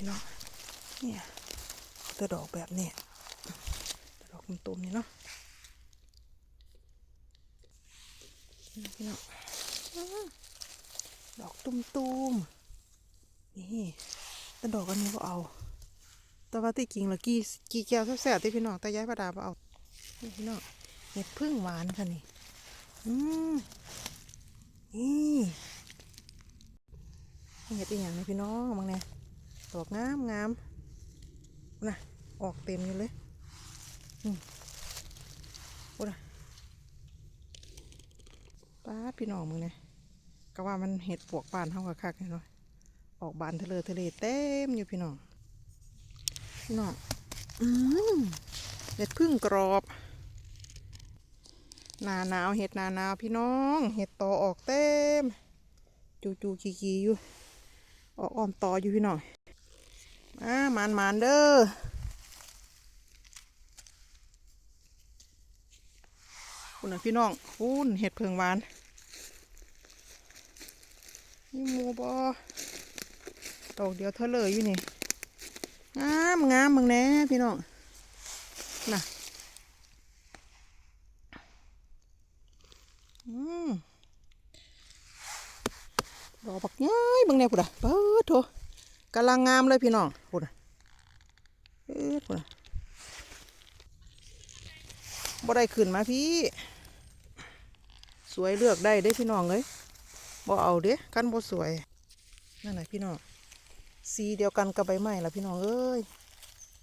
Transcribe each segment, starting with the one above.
พี่น้องเนี่ยต่ดอกแบบเนี้ยต่ดอกตุ่มๆนี่เนาะพี่น้องดอกตุ่มๆนี่แต่ดอกอันนี้ก็เอา แต่ว่าที่จริงแล้วกี่กี่แก้วแซ่บๆที่พี่น้องแต่ย้ายประดาบ่เอานี่พี่น้องเห็ดพึ่งหวานค่ะนี่อืมนี่เห็ดอีกอย่างนี้พี่น้องมังเนี่ย ดอกงามงามนะออกเต็มอยู่เลยอืมโอ้ยป้าพี่น้องมึงเนี่ยก็ว่ามันเห็ดปวกบานเท่ากับคักเนาะออกบานทะเลทะเลเต็มอยู่พี่น้องพี่น้องอืมเห็ดพึ่งกรอบหนาหนาวเห็ดหนาหนาวพี่น้อง เห็ดตอออกเต็ม จูจูขีขีอยู่ออกอ้อมตออยู่พี่น้อง มามานมานเด้อคุณนะพี่น้องคุณเห็ดเพิงหวานนี่หมูบอดอกเดียวเท่าเลยอยู่นี่งามงามมึงแน่พี่น้องน่ะอืมดอกบักย้ายมึงแน่พุ่นอะเปิดโถ กำลังงามเลยพี่น้องพุ่นอะเปิดพุ่นอะบ่ได้ขึ้นมาพี่ สวยเลือกได้เด้พี่น้องเลยบ่เอาเด้กันบ่สวย นั่นแหละพี่น้อง สีเดียวกันกับใบไม้ละพี่น้องเอ้ย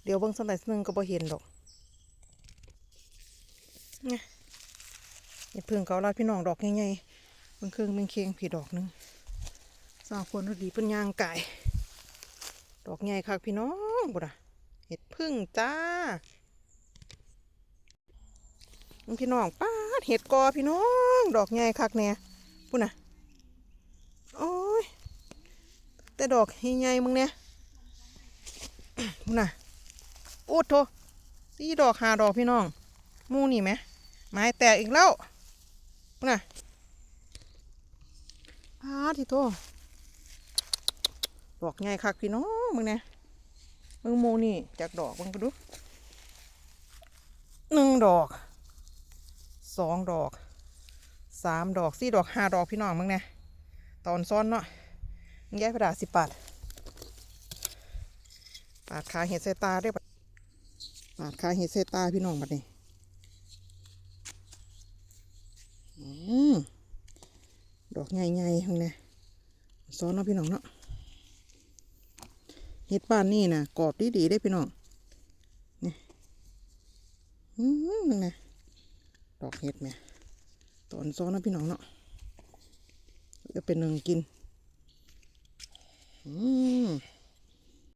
เดี๋ยวเบิ่งสักหน่อยหนึงก็บ่เห็นดอกเนี่ยเพิ่งเกาลาพี่น้องดอกใหญ่ๆเบิ่งเครื่องเบิ่งเคียงผีดอกหนึงสาวคนดีเป็นยางไก่ ดอกใหญ่คักพี่น้องบุระเห็ดพึ่งจ้ามึงพี่น้องป้าดเห็ดกอพี่น้อง ดอกใหญ่คักแน่พุ่นน่ะโอ้ยแต่ดอกใหญ่มึงเนี่ยมึงน่ะโอ้โถสี่ดอกหาดอกพี่น้องมูนี่ไหมไม้แตกอีกแล้วมึงน่ะพาทีโต ดอกใหญ่คักพี่น้องมึงเนี่ยมึงหมูนี่จากดอกมึงก็ดูหนึ่งดอกสองดอกสามดอกสี่ดอกห้าดอกพี่น้องมึงเนี่ยตอนซ้อนเนาะแยกกระดาษสิบบาทปาดขาเห็ดใส่ตาได้ปะปาดขาเห็ดใส่ตาพี่น้องบัดนี้อืมดอกใหญ่ๆตรงนี้ซ้อนเนาะพี่น้องเนาะ เห็ดบ้านนี่นะกรอบดีดีได้พี่น้องนี่อืมนะดอกเห็ดแม่ตอนซ้อนนะพี่น้องเนาะจะเป็นหนึ่งกิน อืม